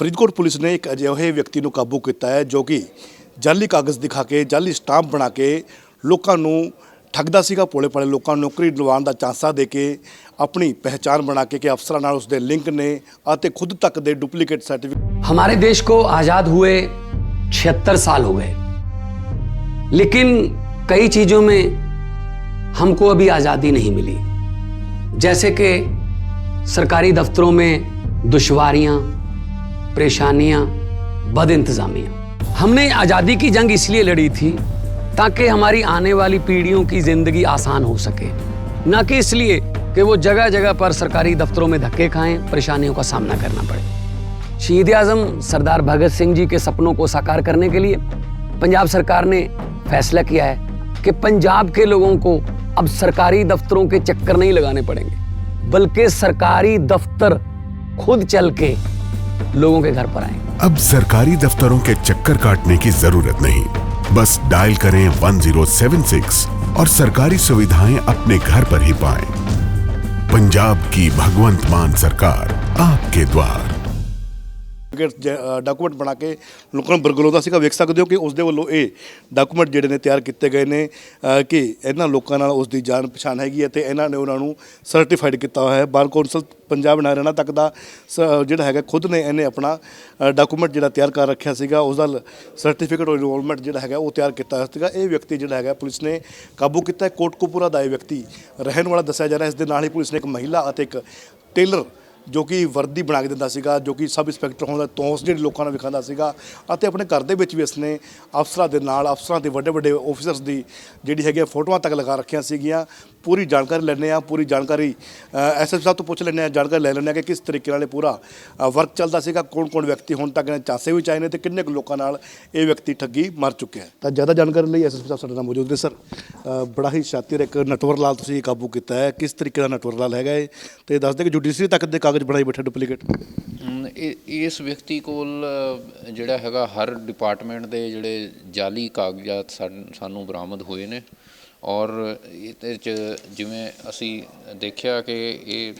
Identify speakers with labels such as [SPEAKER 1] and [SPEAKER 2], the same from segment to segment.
[SPEAKER 1] Faridkot police ਨੇ ਇੱਕ ਅਜਿਹੇ ਵਿਅਕਤੀ ਨੂੰ ਕਾਬੂ ਕੀਤਾ ਹੈ ਜੋ ਕਿ ਜਾਲੀ ਕਾਗਜ਼ ਦਿਖਾ ਕੇ ਜਾਲੀ ਸਟਾਂਪ ਬਣਾ ਕੇ ਲੋਕਾਂ ਨੂੰ ਠੱਗਦਾ ਸੀਗਾ ਭੋਲੇ ਭਾਲੇ ਲੋਕਾਂ ਨੂੰ ਨੌਕਰੀ ਦਿਲਵਾਉਣ ਦਾ ਚਾਂਸਾ ਦੇ ਕੇ ਆਪਣੀ ਪਹਿਚਾਣ ਬਣਾ ਕੇ ਕਿ ਅਫਸਰਾਂ ਨਾਲ ਉਸਦੇ ਲਿੰਕ ਨੇ ਅਤੇ ਖੁਦ ਤੱਕ ਦੇ ਡੁਪਲੀਕੇਟ ਸਰਟੀਫਿਕੇਟ
[SPEAKER 2] हमारे देश को आजाद हुए छिहत्तर साल हो गए लेकिन कई चीजों में हमको अभी आजादी नहीं मिली जैसे कि सरकारी दफ्तरों में दुश्वारियां परेशानियाँ, बद इंतजामियाँ। हमने आज़ादी की जंग इसलिए लड़ी थी ताकि हमारी आने वाली पीढ़ियों की ज़िंदगी आसान हो सके। न कि इसलिए कि वो जगह जगह पर सरकारी दफ्तरों में धक्के खाएँ, परेशानियों का सामना करना पड़े। शहीद आज़म, सरदार भगत सिंह जी के सपनों को साकार करने के लिए पंजाब सरकार ने फैसला किया है कि पंजाब के लोगों को अब सरकारी दफ्तरों के चक्कर नहीं लगाने पड़ेंगे, बल्कि सरकारी दफ्तर खुद चल के लोगों के घर पर आए।
[SPEAKER 3] अब सरकारी दफ्तरों के चक्कर काटने की ज़रूरत नहीं। बस डायल करें 1076 और सरकारी सुविधाएँ अपने घर पर ही पाएँ। पंजाब की भगवंत मान सरकार आपके द्वार।
[SPEAKER 1] ਡਾਕੂਮੈਂਟ ਬਣਾ ਕੇ ਲੋਕਾਂ ਨੂੰ ਬਰਗਲਾਉਂਦਾ ਸੀਗਾ, ਵੇਖ ਸਕਦੇ ਹੋ ਕਿ ਉਸ ਦੇ ਵੱਲੋਂ ਇਹ ਡਾਕੂਮੈਂਟ ਜਿਹੜੇ ਨੇ ਤਿਆਰ ਕੀਤੇ ਗਏ ਨੇ ਕਿ ਇਹਨਾਂ ਲੋਕਾਂ ਨਾਲ ਉਸ ਦੀ ਜਾਣ ਪਛਾਣ ਹੈਗੀ ਹੈ ਤੇ ਇਹਨਾਂ ਨੇ ਉਹਨਾਂ ਨੂੰ ਸਰਟੀਫਾਈਡ ਕੀਤਾ ਹੋਇਆ ਹੈ। ਬਾਰ ਕੌਂਸਲ ਪੰਜਾਬ ਹਰਿਆਣਾ ਤੱਕ ਦਾ ਸ- ਜਿਹੜਾ ਹੈਗਾ, ਖੁਦ ਨੇ ਇਹਨੇ ਆਪਣਾ ਡਾਕੂਮੈਂਟ ਜਿਹੜਾ ਤਿਆਰ ਕਰ ਰੱਖਿਆ ਸੀਗਾ ਉਸ ਦਾ ਸਰਟੀਫਿਕੇਟ ਔਰ ਇਨਰੋਲਮੈਂਟ ਜਿਹੜਾ ਹੈਗਾ, ਉਹ ਤਿਆਰ ਕੀਤਾ ਸੀਗਾ। ਇਹ ਵਿਅਕਤੀ ਜਿਹੜਾ ਹੈਗਾ, ਪੁਲਿਸ ਨੇ ਕਾਬੂ ਕੀਤਾ ਹੈ। ਕੋਟਕਪੂਰਾ ਦਾ ਇਹ ਵਿਅਕਤੀ ਰਹਿਣ ਵਾਲਾ ਦੱਸਿਆ ਜਾ ਰਿਹਾ ਇਸ ਦੇ ਨਾਲ ਹੀ ਪੁਲਿਸ ਨੇ ਇੱਕ ਮਹਿਲਾ ਅਤੇ ਇੱਕ ਟੇਲਰ ਜੋ ਕਿ ਵਰਦੀ ਬਣਾ ਕੇ ਦਿੰਦਾ ਸੀਗਾ, ਜੋ ਕਿ ਸਬ ਇੰਸਪੈਕਟਰ ਹੋਣ ਦਾ ਤੌਂਸ ਜਿਹੜੇ ਲੋਕਾਂ ਨੂੰ ਵਿਖਾਉਂਦਾ ਸੀਗਾ ਅਤੇ ਆਪਣੇ ਘਰ ਦੇ ਵਿੱਚ ਵੀ ਇਸਨੇ ਅਫਸਰਾਂ ਦੇ ਨਾਲ, ਅਫਸਰਾਂ ਦੇ ਵੱਡੇ ਵੱਡੇ ਆਫੀਸਰਸ ਦੀ ਜਿਹੜੀ ਹੈਗੀ ਆ ਫੋਟੋਆਂ ਤੱਕ ਲਗਾ ਰੱਖੀਆਂ ਸੀਗੀਆਂ। ਪੂਰੀ ਜਾਣਕਾਰੀ ਲੈਣੇ ਆ ਪੂਰੀ ਜਾਣਕਾਰੀ ਐਸਐਸ ਸਾਹਿਬ ਤੋਂ ਪੁੱਛ ਲੈਣੇ ਆ ਜਾਣਕਾਰੀ ਲੈ ਲੈਣੇ ਆ ਕਿ ਕਿਸ ਤਰੀਕੇ ਨਾਲ ਇਹ ਪੂਰਾ ਵਰਕ ਚੱਲਦਾ ਸੀਗਾ ਕੌਣ ਕੌਣ ਵਿਅਕਤੀ ਹੁਣ ਤੱਕ ਨੇ ਚਾਂਸੇ ਵੀ ਚਾਹੇ ਨੇ ਤੇ ਕਿੰਨੇ ਕੁ ਲੋਕਾਂ ਨਾਲ ਇਹ ਵਿਅਕਤੀ ਠੱਗੀ ਮਰ ਚੁੱਕਿਆ ਹੈ? ਤਾਂ ਜ਼ਿਆਦਾ ਜਾਣਕਾਰੀ ਲਈ ਐਸਐਸ ਸਾਹਿਬ ਸਾਡੇ ਨਾਲ ਮੌਜੂਦ ਨੇ ਸਰ ਬੜਾ ਹੀ ਸ਼ਾਤਿਰ ਇੱਕ ਨਟਵਰ ਲਾਲ ਤੁਸੀਂ ਕਾਬੂ ਕੀਤਾ ਹੈ। ਕਿਸ ਤਰੀਕੇ ਦਾ ਨਟਵਰ ਲਾਲ ਹੈਗਾ ਇਹ? ਤੇ ਦੱਸਦੇ ਕਿ ਜੁਡੀਸ਼ਰੀ ਤੱਕ ਦੇ ਕਾਗਜ਼ ਬਣਾਈ ਬੈਠੇ ਡੁਪਲੀਕੇਟ
[SPEAKER 4] ਇਹ, ਇਸ ਵਿਅਕਤੀ ਕੋਲ ਜਿਹੜਾ ਹੈਗਾ ਹਰ ਡਿਪਾਰਟਮੈਂਟ ਦੇ ਜਿਹੜੇ ਜਾਲੀ ਕਾਗਜ਼ਾਤ ਸਾਨ- ਸਾਨੂੰ ਬਰਾਮਦ ਹੋਏ ਨੇ। ਔਰ ਇਹਦੇ ਚ ਜਿਵੇਂ ਅਸੀਂ ਦੇਖਿਆ ਕਿ ਇਹ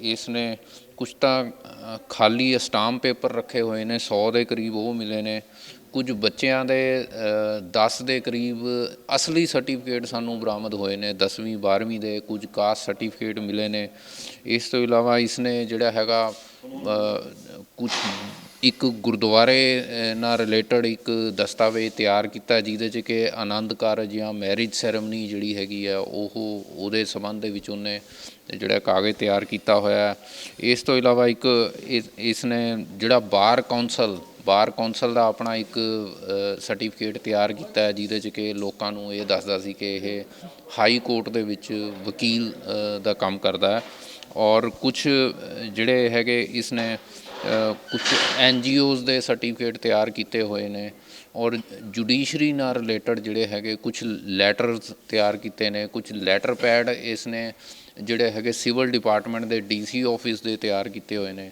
[SPEAKER 4] ਇਸ ਨੇ ਕੁਝ ਤਾਂ ਖਾਲੀ ਸਟਾਂਪ ਪੇਪਰ ਰੱਖੇ ਹੋਏ ਨੇ 100 ਦੇ ਕਰੀਬ ਉਹ ਮਿਲੇ ਨੇ। ਕੁਝ ਬੱਚਿਆਂ ਦੇ 10 ਦੇ ਕਰੀਬ ਅਸਲੀ ਸਰਟੀਫਿਕੇਟ ਸਾਨੂੰ ਬਰਾਮਦ ਹੋਏ ਨੇ 10ਵੀਂ 12ਵੀਂ ਦੇ ਕੁਝ ਕਾਸਟ ਸਰਟੀਫਿਕੇਟ ਮਿਲੇ ਨੇ। ਇਸ ਤੋਂ ਇਲਾਵਾ ਇਸਨੇ ਜਿਹੜਾ ਹੈਗਾ ਕੁਝ ਇੱਕ ਗੁਰਦੁਆਰੇ ਨਾਲ ਰਿਲੇਟਡ ਇੱਕ ਦਸਤਾਵੇਜ਼ ਤਿਆਰ ਕੀਤਾ ਜਿਹਦੇ 'ਚ ਕਿ ਆਨੰਦ ਕਾਰਜ ਜਾਂ ਮੈਰਿਜ ਸੈਰੇਮਨੀ ਜਿਹੜੀ ਹੈਗੀ ਆ, ਉਹ ਉਹਦੇ ਸੰਬੰਧ ਦੇ ਵਿੱਚ ਉਹਨੇ ਜਿਹੜਾ ਕਾਗਜ਼ ਤਿਆਰ ਕੀਤਾ ਹੋਇਆ। ਇਸ ਤੋਂ ਇਲਾਵਾ ਇੱਕ, ਇਸ- ਇਸ ਨੇ ਜਿਹੜਾ ਬਾਰ ਕੌਂਸਲ ਬਾਰ ਕੌਂਸਲ ਦਾ ਆਪਣਾ ਇੱਕ ਸਰਟੀਫਿਕੇਟ ਤਿਆਰ ਕੀਤਾ ਹੈ, ਜਿਹਦੇ 'ਚ ਕਿ ਲੋਕਾਂ ਨੂੰ ਇਹ ਦੱਸਦਾ ਸੀ ਕਿ ਇਹ ਹਾਈ ਕੋਰਟ ਦੇ ਵਿੱਚ ਵਕੀਲ ਦਾ ਕੰਮ ਕਰਦਾ ਹੈ। ਔਰ ਕੁਝ ਜਿਹੜੇ ਹੈਗੇ ਇਸ ਨੇ ਕੁਝ ਐਨ ਜੀ ਓਜ਼ ਦੇ ਸਰਟੀਫਿਕੇਟ ਤਿਆਰ ਕੀਤੇ ਹੋਏ ਨੇ। ਔਰ ਜੁਡੀਸ਼ਰੀ ਨਾਲ ਰਿਲੇਟਡ ਜਿਹੜੇ ਹੈਗੇ ਕੁਝ ਲੈਟਰਸ ਤਿਆਰ ਕੀਤੇ ਨੇ ਕੁਝ ਲੈਟਰ ਪੈਡ ਇਸ ਨੇ ਜਿਹੜੇ ਹੈਗੇ ਸਿਵਲ ਡਿਪਾਰਟਮੈਂਟ ਦੇ ਡੀਸੀ ਆਫਿਸ ਦੇ ਤਿਆਰ ਕੀਤੇ ਹੋਏ ਨੇ।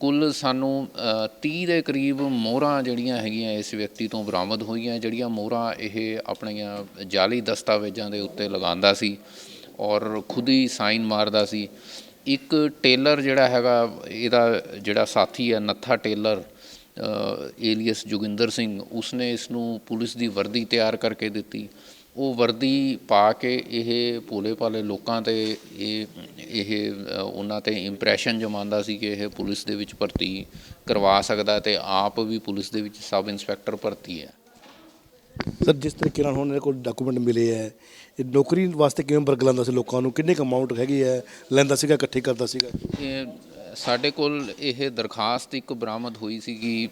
[SPEAKER 4] ਕੁੱਲ ਸਾਨੂੰ ਅ, 30 ਦੇ ਕਰੀਬ ਮੋਹਰਾਂ ਜਿਹੜੀਆਂ ਹੈਗੀਆਂ ਇਸ ਵਿਅਕਤੀ ਤੋਂ ਬਰਾਮਦ ਹੋਈਆਂ ਜਿਹੜੀਆਂ ਮੋਹਰਾਂ ਇਹ ਆਪਣੀਆਂ ਜਾਲੀ ਦਸਤਾਵੇਜ਼ਾਂ ਦੇ ਉੱਤੇ ਲਗਾਉਂਦਾ ਸੀ ਔਰ ਖੁਦ ਹੀ ਸਾਈਨ ਮਾਰਦਾ ਸੀ। ਇੱਕ ਟੇਲਰ ਜਿਹੜਾ ਹੈਗਾ ਇਹਦਾ ਜਿਹੜਾ ਸਾਥੀ ਹੈ ਨੱਥਾ ਟੇਲਰ ਏਲੀਅਸ ਜੋਗਿੰਦਰ ਸਿੰਘ ਉਸਨੇ ਇਸ ਨੂੰ ਪੁਲਿਸ ਦੀ ਵਰਦੀ ਤਿਆਰ ਕਰਕੇ ਦਿੱਤੀ। ਉਹ ਵਰਦੀ ਪਾ ਕੇ ਇਹ ਭੋਲੇ ਭਾਲੇ ਲੋਕਾਂ ਤੇ ਇਹ ਇਹ ਉਹਨਾਂ ਤੇ ਇੰਪ੍ਰੈਸ਼ਨ ਜਮਾਉਂਦਾ ਸੀ ਕਿ ਇਹ ਪੁਲਿਸ ਦੇ ਵਿੱਚ ਭਰਤੀ ਕਰਵਾ ਸਕਦਾ ਤੇ ਆਪ ਵੀ ਪੁਲਿਸ ਦੇ ਵਿੱਚ ਸਬ ਇੰਸਪੈਕਟਰ ਭਰਤੀ ਹੈ।
[SPEAKER 1] ਸਰ ਜਿਸ ਤਰੀਕੇ ਨਾਲ ਹੁਣ ਇਹਦੇ ਕੋਲ ਡਾਕੂਮੈਂਟ ਮਿਲੇ ਹੈ ਇਹ ਨੌਕਰੀ ਵਾਸਤੇ ਕਿਵੇਂ ਬਰਗਲਾਉਂਦਾ ਸੀ ਲੋਕਾਂ ਨੂੰ? ਕਿੰਨੇ ਕੁ ਅਮਾਉਂਟ ਹੈਗੀ ਹੈ? ਲੈਂਦਾ ਸੀਗਾ ਇਕੱਠੀ ਕਰਦਾ ਸੀਗਾ?
[SPEAKER 4] ਇਹ ਸਾਡੇ ਕੋਲ ਇਹ ਦਰਖਾਸਤ ਇੱਕ ਬਰਾਮਦ ਹੋਈ ਸੀਗੀ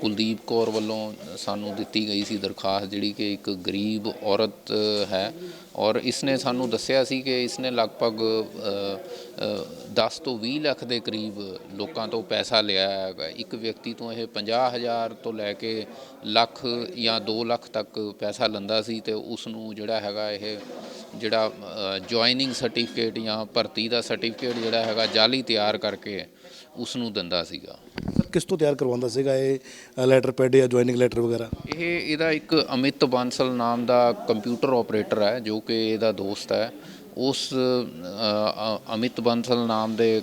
[SPEAKER 4] ਕੁਲਦੀਪ ਕੌਰ ਵੱਲੋਂ ਸਾਨੂੰ ਦਿੱਤੀ ਗਈ ਸੀ ਦਰਖਾਸਤ ਜਿਹੜੀ ਕਿ ਇੱਕ ਗਰੀਬ ਔਰਤ ਹੈ। ਔਰ ਇਸਨੇ ਸਾਨੂੰ ਦੱਸਿਆ ਸੀ ਕਿ ਇਸਨੇ ਲਗਭਗ ਅ, 10 ਤੋਂ 20 ਲੱਖ ਦੇ ਕਰੀਬ ਲੋਕਾਂ ਤੋਂ ਪੈਸਾ ਲਿਆ ਹੈਗਾ। ਇੱਕ ਵਿਅਕਤੀ ਤੋਂ ਇਹ 50000 ਤੋਂ ਲੈ ਕੇ ਲੱਖ ਜਾਂ 2 ਲੱਖ ਤੱਕ ਪੈਸਾ ਲੰਦਾ ਸੀ ਤੇ ਉਸ ਨੂੰ ਜਿਹੜਾ ਹੈਗਾ ਇਹ ਜਿਹੜਾ ਜੁਆਇਨਿੰਗ ਸਰਟੀਫਿਕੇਟ ਜਾਂ ਭਰਤੀ ਦਾ ਸਰਟੀਫਿਕੇਟ ਜਿਹੜਾ ਹੈਗਾ ਜਾਲੀ ਤਿਆਰ ਕਰਕੇ ਉਸ ਨੂੰ ਦਿੰਦਾ ਸੀਗਾ।
[SPEAKER 1] ਸਰ ਕਿਸ ਤੋਂ ਤਿਆਰ ਕਰਵਾਉਂਦਾ ਸੀਗਾ ਇਹ ਲੈਟਰ ਪੈਡ ਜਾਂ ਜੁਆਇਨਿੰਗ ਲੈਟਰ ਵਗੈਰਾ?
[SPEAKER 4] ਇਹ ਇਹਦਾ ਇੱਕ ਅਮਿਤ ਬਾਂਸਲ ਨਾਮ ਦਾ ਕੰਪਿਊਟਰ ਆਪਰੇਟਰ ਹੈ ਜੋ ਕਿ ਇਹਦਾ ਦੋਸਤ ਹੈ। ਉਸ ਅਮਿਤ ਬੰਸਲ ਨਾਮ ਦੇ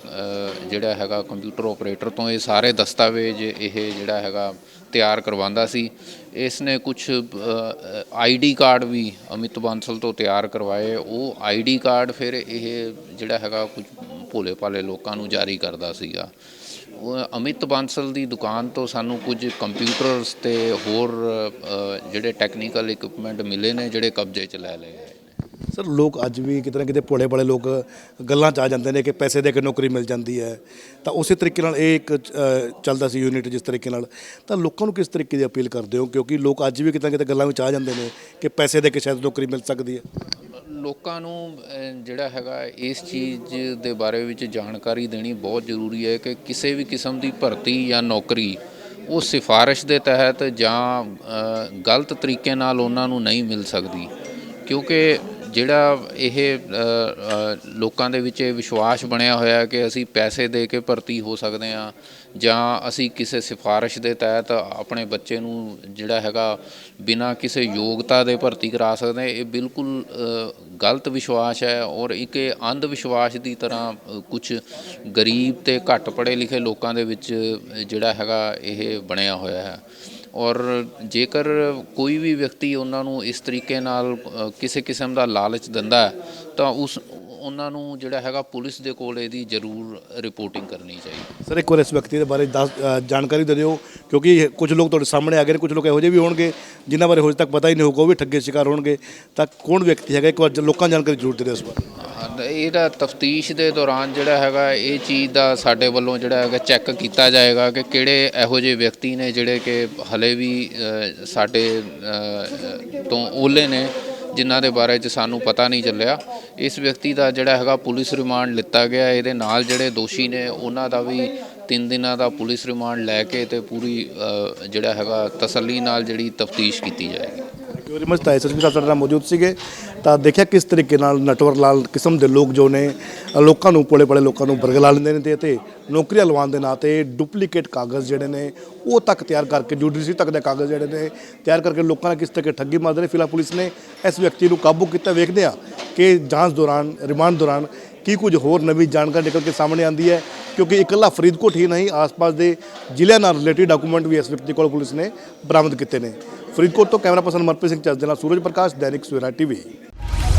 [SPEAKER 4] ਜਿਹੜਾ ਹੈਗਾ ਕੰਪਿਊਟਰ ਆਪਰੇਟਰ ਤੋਂ ਇਹ ਸਾਰੇ ਦਸਤਾਵੇਜ਼ ਇਹ ਜਿਹੜਾ ਹੈਗਾ ਤਿਆਰ ਕਰਵਾਉਂਦਾ ਸੀ। ਇਸ ਨੇ ਕੁਝ ਆਈਡੀ ਕਾਰਡ ਵੀ ਅਮਿਤ ਬਾਂਸਲ ਤੋਂ ਤਿਆਰ ਕਰਵਾਏ। ਉਹ ਆਈਡੀ ਕਾਰਡ ਫਿਰ ਇਹ ਜਿਹੜਾ ਹੈਗਾ ਕੁਝ ਭੋਲੇ ਭਾਲੇ ਲੋਕਾਂ ਨੂੰ ਜਾਰੀ ਕਰਦਾ ਸੀਗਾ। ਅਮਿਤ ਬਾਂਸਲ ਦੀ ਦੁਕਾਨ ਤੋਂ ਸਾਨੂੰ ਕੁਝ ਕੰਪਿਊਟਰਸ ਤੇ ਹੋਰ ਜਿਹੜੇ ਟੈਕਨੀਕਲ ਇਕਵਿਪਮੈਂਟ ਮਿਲੇ ਨੇ, ਜਿਹੜੇ ਕਬਜ਼ੇ 'ਚ ਲੈ ਲਏ ਗਏ।
[SPEAKER 1] ਸਰ ਲੋਕ ਅੱਜ ਵੀ ਕਿਤੇ ਨਾ ਕਿਤੇ ਭੋਲੇ ਭਾਲੇ ਲੋਕ ਗੱਲਾਂ ਚ ਆ ਜਾਂਦੇ ਨੇ ਕਿ ਪੈਸੇ ਦੇ ਕੇ ਨੌਕਰੀ ਮਿਲ ਜਾਂਦੀ ਹੈ। ਤਾਂ ਉਸੇ ਤਰੀਕੇ ਨਾਲ ਇਹ ਇੱਕ ਅ, ਚੱਲਦਾ ਸੀ ਯੂਨਿਟ ਜਿਸ ਤਰੀਕੇ ਨਾਲ। ਤਾਂ ਲੋਕਾਂ ਨੂੰ ਕਿਸ ਤਰੀਕੇ ਦੀ ਅਪੀਲ ਕਰਦੇ ਹੋ? ਕਿਉਂਕਿ ਲੋਕ ਅੱਜ ਵੀ ਕਿਤੇ ਨਾ ਕਿਤੇ ਗੱਲਾਂ ਵਿੱਚ ਆ ਜਾਂਦੇ ਨੇ ਕਿ ਪੈਸੇ ਦੇ ਕੇ ਸ਼ਾਇਦ ਨੌਕਰੀ ਮਿਲ ਸਕਦੀ ਹੈ।
[SPEAKER 4] ਲੋਕਾਂ ਨੂੰ ਅ, ਜਿਹੜਾ ਹੈਗਾ ਇਸ ਚੀਜ਼ ਦੇ ਬਾਰੇ ਵਿੱਚ ਜਾਣਕਾਰੀ ਦੇਣੀ ਬਹੁਤ ਜ਼ਰੂਰੀ ਹੈ ਕਿ ਕਿਸੇ ਵੀ ਕਿਸਮ ਦੀ ਭਰਤੀ ਜਾਂ ਨੌਕਰੀ ਉਹ ਸਿਫਾਰਿਸ਼ ਦੇ ਤਹਿਤ ਜਾਂ ਅ, ਗਲਤ ਤਰੀਕੇ ਨਾਲ ਉਹਨਾਂ ਨੂੰ ਨਹੀਂ ਮਿਲ ਸਕਦੀ। ਕਿਉਂਕਿ ਜਿਹੜਾ ਇਹ ਲੋਕਾਂ ਦੇ ਵਿੱਚ ਇਹ ਵਿਸ਼ਵਾਸ ਬਣਿਆ ਹੋਇਆ ਕਿ ਅਸੀਂ ਪੈਸੇ ਦੇ ਕੇ ਭਰਤੀ ਹੋ ਸਕਦੇ ਹਾਂ ਜਾਂ ਅਸੀਂ ਕਿਸੇ ਸਿਫਾਰਿਸ਼ ਦੇ ਤਹਿਤ ਆਪਣੇ ਬੱਚੇ ਨੂੰ ਜਿਹੜਾ ਹੈਗਾ ਬਿਨਾਂ ਕਿਸੇ ਯੋਗਤਾ ਦੇ ਭਰਤੀ ਕਰਾ ਸਕਦੇ ਇਹ ਬਿਲਕੁਲ ਗਲਤ ਵਿਸ਼ਵਾਸ ਹੈ ਔਰ ਇੱਕ ਇਹ ਅੰਧ ਵਿਸ਼ਵਾਸ ਦੀ ਤਰ੍ਹਾਂ ਕੁਝ ਗਰੀਬ ਤੇ ਘੱਟ ਪੜ੍ਹੇ ਲਿਖੇ ਲੋਕਾਂ ਦੇ ਵਿੱਚ ਜਿਹੜਾ ਹੈਗਾ ਇਹ ਬਣਿਆ ਹੋਇਆ ਹੈ। ਔਰ ਜੇਕਰ ਕੋਈ ਵੀ ਵਿਅਕਤੀ ਉਹਨਾਂ ਨੂੰ ਇਸ ਤਰੀਕੇ ਨਾਲ ਕਿਸੇ ਕਿਸਮ ਦਾ ਲਾਲਚ ਦਿੰਦਾ ਤਾਂ ਉਸ, ਉਹਨਾਂ ਨੂੰ ਜਿਹੜਾ ਹੈਗਾ ਪੁਲਿਸ ਦੇ ਕੋਲ ਇਹਦੀ ਜ਼ਰੂਰ ਰਿਪੋਰਟਿੰਗ ਕਰਨੀ ਚਾਹੀਦੀ
[SPEAKER 1] ਸਰ, ਇੱਕ ਵਾਰ ਇਸ ਵਿਅਕਤੀ ਦੇ ਬਾਰੇ ਦੱਸ ਜਾਣਕਾਰੀ ਦੇ ਦਿਓ, ਕਿਉਂਕਿ ਕੁਝ ਲੋਕ ਤੁਹਾਡੇ ਸਾਹਮਣੇ ਆ ਗਏ ਨੇ, ਕੁਝ ਲੋਕ ਇਹੋ ਜਿਹੇ ਵੀ ਹੋਣਗੇ, ਜਿਨ੍ਹਾਂ ਬਾਰੇ ਹਜੇ ਤੱਕ ਪਤਾ ਹੀ ਨਹੀਂ ਹੋਊਗਾ ਉਹ ਵੀ ਠੱਗੇ ਸ਼ਿਕਾਰ ਹੋਣਗੇ, ਤਾਂ ਕੌਣ ਵਿਅਕਤੀ ਹੈਗਾ? ਇੱਕ ਵਾਰ ਲੋਕਾਂ ਜਾਣਕਾਰੀ ਜ਼ਰੂਰ ਦੇ ਦਿਓ ਇਸ ਬਾਰੇ।
[SPEAKER 4] ਇਹਦਾ ਤਫਤੀਸ਼ ਦੇ ਦੌਰਾਨ ਜਿਹੜਾ ਹੈਗਾ, ਇਹ ਚੀਜ਼ ਦਾ ਸਾਡੇ ਵੱਲੋਂ ਜਿਹੜਾ ਹੈਗਾ ਚੈੱਕ ਕੀਤਾ ਜਾਏਗਾ ਕਿ ਕਿਹੜੇ ਇਹੋ ਜਿਹੇ ਵਿਅਕਤੀ ਨੇ ਜਿਹੜੇ ਕਿ ਹਲੇ ਵੀ ਸਾਡੇ ਤੋਂ ਓਲੇ ਨੇ, ਜਿਨ੍ਹਾਂ ਦੇ ਬਾਰੇ ਚ ਸਾਨੂੰ ਪਤਾ ਨਹੀਂ ਚੱਲਿਆ। ਇਸ ਵਿਅਕਤੀ ਦਾ ਜਿਹੜਾ ਹੈਗਾ ਪੁਲਿਸ ਰਿਮਾਂਡ ਲਿੱਤਾ ਗਿਆ, ਇਹਦੇ ਨਾਲ ਜਿਹੜੇ ਦੋਸ਼ੀ ਨੇ, ਉਹਨਾਂ ਦਾ ਵੀ 3 ਦਿਨਾਂ ਦਾ ਪੁਲਿਸ ਰਿਮਾਂਡ ਲੈ ਕੇ ਤੇ ਪੂਰੀ ਜਿਹੜਾ ਹੈਗਾ ਤਸੱਲੀ ਨਾਲ ਜਿਹੜੀ ਤਫਤੀਸ਼ ਕੀਤੀ ਜਾਏਗੀ।
[SPEAKER 1] ਵੈਰੀ ਮਚ ਤਾਂ ਐਸਐਸਪੀ ਸਾਹਿਬ ਸਾਡੇ ਨਾਲ ਮੌਜੂਦ ਸੀਗੇ। ਤਾਂ ਦੇਖਿਆ ਕਿਸ ਤਰੀਕੇ ਨਾਲ ਨਟਵਰ ਲਾਲ ਕਿਸਮ ਦੇ ਲੋਕ ਜੋ ਨੇ, ਲੋਕਾਂ ਨੂੰ ਪੋਲੇ ਪੋਲੇ ਲੋਕਾਂ ਨੂੰ ਬਰਗਲਾ ਲੈਂਦੇ ਨੇ ਤੇ ਅਤੇ ਨੌਕਰੀਆਂ ਲਵਾਉਣ ਦੇ ਨਾਂ ਤੇ ਡੁਪਲੀਕੇਟ ਕਾਗਜ਼ ਜਿਹੜੇ ਨੇ, ਉਹ ਤੱਕ ਤਿਆਰ ਕਰਕੇ ਜੁਡੀਸੀ ਤੱਕ ਦੇ ਕਾਗਜ਼ ਜਿਹੜੇ ਨੇ, ਤਿਆਰ ਕਰਕੇ ਲੋਕਾਂ ਨਾਲ ਕਿਸ ਤਰੀਕੇ ਠੱਗੀ ਮਾਰਦੇ ਨੇ, ਫਿਲਹਾਲ ਪੁਲਿਸ ਨੇ ਇਸ ਵਿਅਕਤੀ ਨੂੰ ਕਾਬੂ ਕੀਤਾ। ਵੇਖਦੇ ਆ ਕਿ ਜਾਂਚ ਦੌਰਾਨ, ਰਿਮਾਂਡ ਦੌਰਾਨ ਕੀ ਕੁਝ ਹੋਰ ਨਵੀਂ ਜਾਣਕਾਰੀ ਨਿਕਲ ਕੇ ਸਾਹਮਣੇ ਆਉਂਦੀ ਹੈ, ਕਿਉਂਕਿ ਇਕੱਲਾ ਫਰੀਦਕੋਟ ਹੀ ਨਹੀਂ, ਆਸ-ਪਾਸ ਦੇ ਜ਼ਿਲ੍ਹਿਆਂ ਨਾਲ ਰਿਲੇਟਡ ਡਾਕੂਮੈਂਟ ਵੀ ਇਸ ਵਿਅਕਤੀ ਕੋਲ ਪੁਲਿਸ ਨੇ ਬਰਾਮਦ ਕੀਤੇ ਨੇ। ਫਰੀਦਕੋਟ ਤੋਂ ਕੈਮਰਾ ਪਰਸਨ ਮਨਪ੍ਰੀਤ ਸਿੰਘ ਚੱਜ ਦੇ ਨਾਲ ਸੂਰਜ ਪ੍ਰਕਾਸ਼, ਦੈਨਿਕ ਸਵੇਰਾ ਟੀਵੀ।